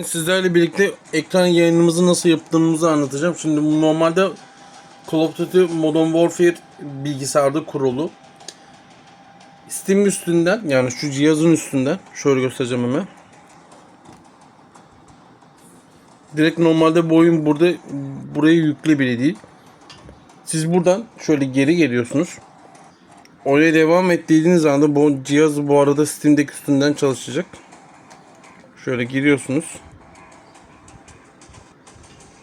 Sizlerle birlikte ekran yayınımızı nasıl yaptığımızı anlatacağım. Şimdi normalde Call of Duty Modern Warfare bilgisayarda kurulu. Steam üstünden yani şu cihazın üstünden şöyle göstereceğim hemen. Direkt normalde bu oyun burada buraya yüklü bile değil. Siz buradan şöyle geri geliyorsunuz. Oraya devam et dediğiniz anda bu cihaz bu arada Steam'deki üstünden çalışacak. Şöyle giriyorsunuz.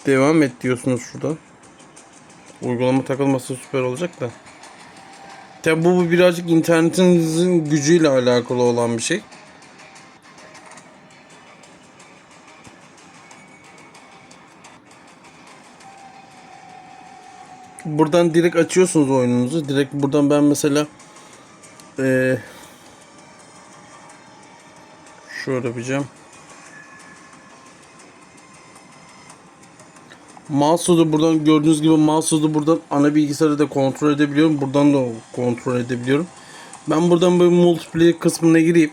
Devam et diyorsunuz şurada. Uygulama takılması süper olacak da. Tabi bu birazcık internetinizin gücüyle alakalı olan bir şey. Buradan direkt açıyorsunuz oyununuzu. Direkt buradan ben mesela eee şöyle yapacağım. Mouse'u da buradan gördüğünüz gibi mouse'u da buradan ana bilgisayarı da kontrol edebiliyorum. Buradan da kontrol edebiliyorum. Ben buradan böyle multiplayer kısmına gireyim.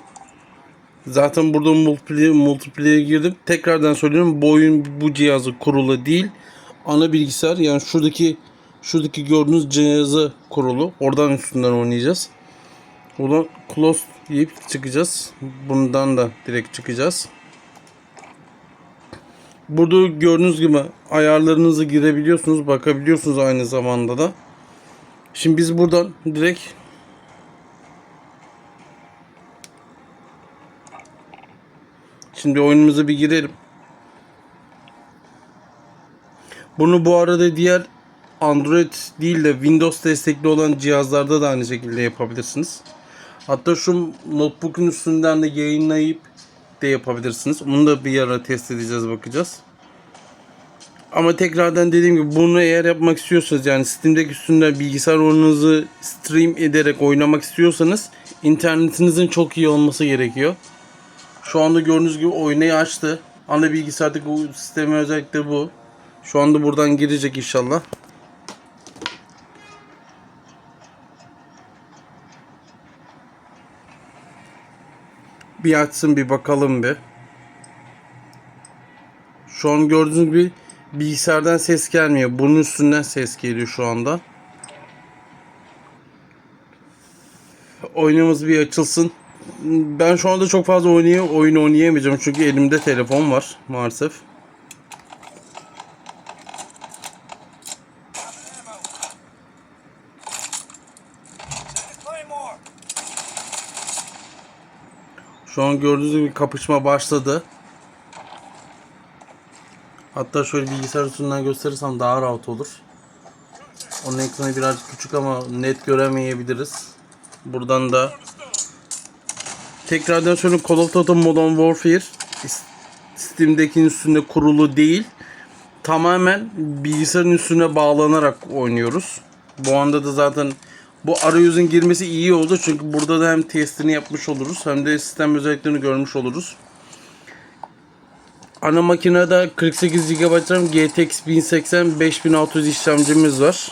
Zaten burada multiplayer, multiplayer girdim. Tekrardan söylüyorum bu oyun bu cihazı kurulu değil. Ana bilgisayar yani şuradaki şuradaki gördüğünüz cihazı kurulu. Oradan üstünden oynayacağız. Buradan close deyip çıkacağız. Bundan da direkt çıkacağız. Burada gördüğünüz gibi ayarlarınızı girebiliyorsunuz, bakabiliyorsunuz aynı zamanda da. Şimdi biz buradan direkt Şimdi oyunumuza bir girelim. Bunu bu arada diğer Android değil de Windows destekli olan cihazlarda da aynı şekilde yapabilirsiniz. Hatta şu notebook'un üstünden de yayınlayıp de yapabilirsiniz. Onu da bir ara test edeceğiz bakacağız. Ama tekrardan dediğim gibi bunu eğer yapmak istiyorsanız yani Steam'deki üstünden bilgisayar oyununuzu stream ederek oynamak istiyorsanız internetinizin çok iyi olması gerekiyor. Şu anda gördüğünüz gibi oynayı açtı. Ana bilgisayardaki o sistemi özellikle bu. Şu anda buradan girecek inşallah. Bir açsın bir bakalım bir. Şu an gördüğünüz gibi bilgisayardan ses gelmiyor. Bunun üstünden ses geliyor şu anda. Oyunumuz bir açılsın. Ben şu anda çok fazla oynay oyun oynayamayacağım çünkü elimde telefon var maalesef. Şu an gördüğünüz gibi kapışma başladı. Hatta şöyle bilgisayar üstünden gösterirsem daha rahat olur. Onun ekranı birazcık küçük ama net göremeyebiliriz. Buradan da tekrardan söyleyeyim Call of Duty Modern Warfare Steam'dekinin üstünde kurulu değil. Tamamen bilgisayarın üstüne bağlanarak oynuyoruz. Bu anda da zaten bu arayüzün girmesi iyi oldu çünkü burada da hem testini yapmış oluruz hem de sistem özelliklerini görmüş oluruz. Ana makinede 48 GB RAM GTX 1080 5600 işlemcimiz var.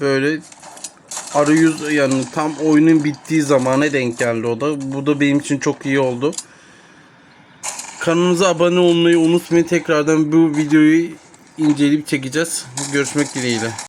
Böyle arayüz yani tam oyunun bittiği zamana denk geldi o da. Bu da benim için çok iyi oldu. Kanalımıza abone olmayı unutmayın. Tekrardan bu videoyu inceleyip çekeceğiz. Görüşmek dileğiyle.